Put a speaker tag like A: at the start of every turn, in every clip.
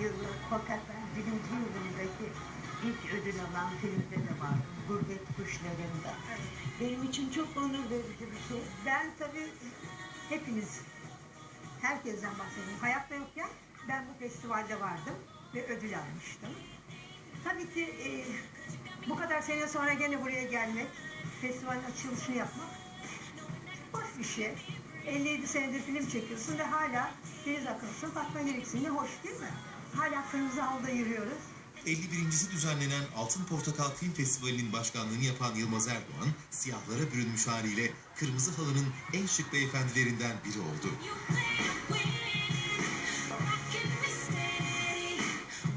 A: yılı hakikaten birinci yılındaki ilk ödül alan filmde de vardım. Gurbet Kuşları'nda. Benim için çok onur verici bir şey. Ben tabii hepiniz, herkesten bahsedeyim. Hayatta yokken ben bu festivalde vardım ve ödül almıştım. Tabii ki e, bu kadar sene sonra gene buraya gelmek, festivalin açılışını yapmak hoş bir şey. 57 senedir film çekiyorsun ve hala Deniz Akınsın, Fatma Giriksin. Ne hoş değil mi? Hala halda yürüyoruz.
B: 51.si düzenlenen Altın Portakal Film Festivali'nin başkanlığını yapan Yılmaz Erdoğan, siyahlara bürünmüş haliyle Kırmızı Halı'nın en şık beyefendilerinden biri oldu.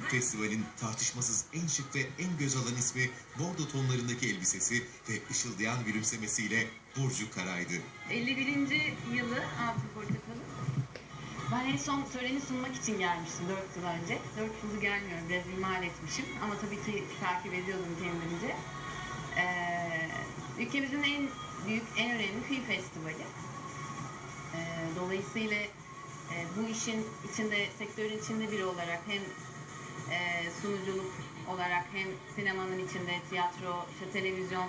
B: Festivalin tartışmasız en şık ve en göz alan ismi bordo tonlarındaki elbisesi ve ışıldayan gülümsemesiyle Burcu Karay'dı.
C: 51. yılı Altın Portakalı. Ben en son töreni sunmak için gelmiştim 4 yıl önce. 4 yılı gelmiyorum, biraz ihmal etmişim. Ama tabii ki takip ediyordum kendimce. Ee, ülkemizin en büyük, en önemli film festivali. Ee, dolayısıyla e, bu işin içinde, sektörün içinde biri olarak hem e, sunuculuk olarak hem sinemanın içinde tiyatro, işte televizyon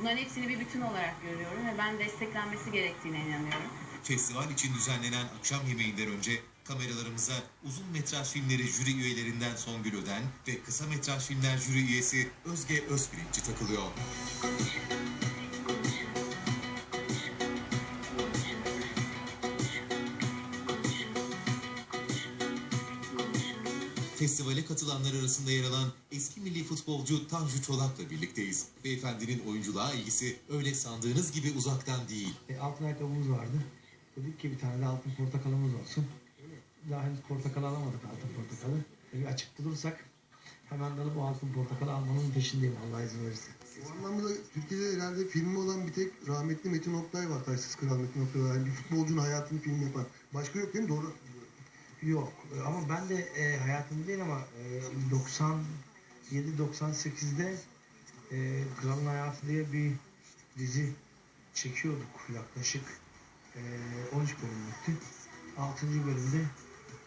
C: bunların hepsini bir bütün olarak görüyorum ve ben desteklenmesi gerektiğine inanıyorum.
B: Festival için düzenlenen akşam yemeğinden önce kameralarımıza uzun metraj filmleri jüri üyelerinden Songül Öden ve kısa metraj filmler jüri üyesi Özge Özpirinççi takılıyor. Festivale katılanlar arasında yer alan eski milli futbolcu Tanju Çolak'la birlikteyiz. Beyefendinin oyunculuğa ilgisi öyle sandığınız gibi uzaktan değil.
D: E, altın ayakkabımız vardı. Dedik ki bir tane de altın portakalımız olsun. Daha henüz portakal alamadık altın portakalı. E, bir açık bulursak hemen de bu altın portakalı almanın peşindeyim Allah izin verirse.
E: Bu anlamda Türkiye'de herhalde filmi olan bir tek rahmetli Metin Oktay var. Taşsız Kral Metin Oktay var. Yani bir futbolcunun hayatını film yapan. Başka yok değil mi? Doğru.
D: Yok ama ben de e, hayatımda değil ama e, 97-98'de e, Kralın Hayatı diye bir dizi çekiyorduk yaklaşık e, 13 bölümlüktü. 6. bölümde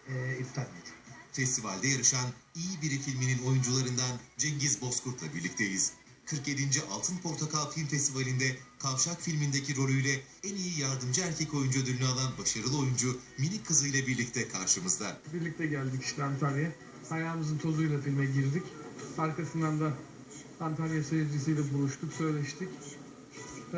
D: e, iptal edildi.
B: Festivalde yarışan İyi Biri filminin oyuncularından Cengiz Bozkurt'la birlikteyiz. 47. Altın Portakal Film Festivali'nde Kavşak filmindeki rolüyle en iyi yardımcı erkek oyuncu ödülünü alan başarılı oyuncu minik kızıyla birlikte karşımızda.
F: Birlikte geldik işte Antalya'ya. Ayağımızın tozuyla filme girdik. Arkasından da Antalya seyircisiyle buluştuk, söyleştik.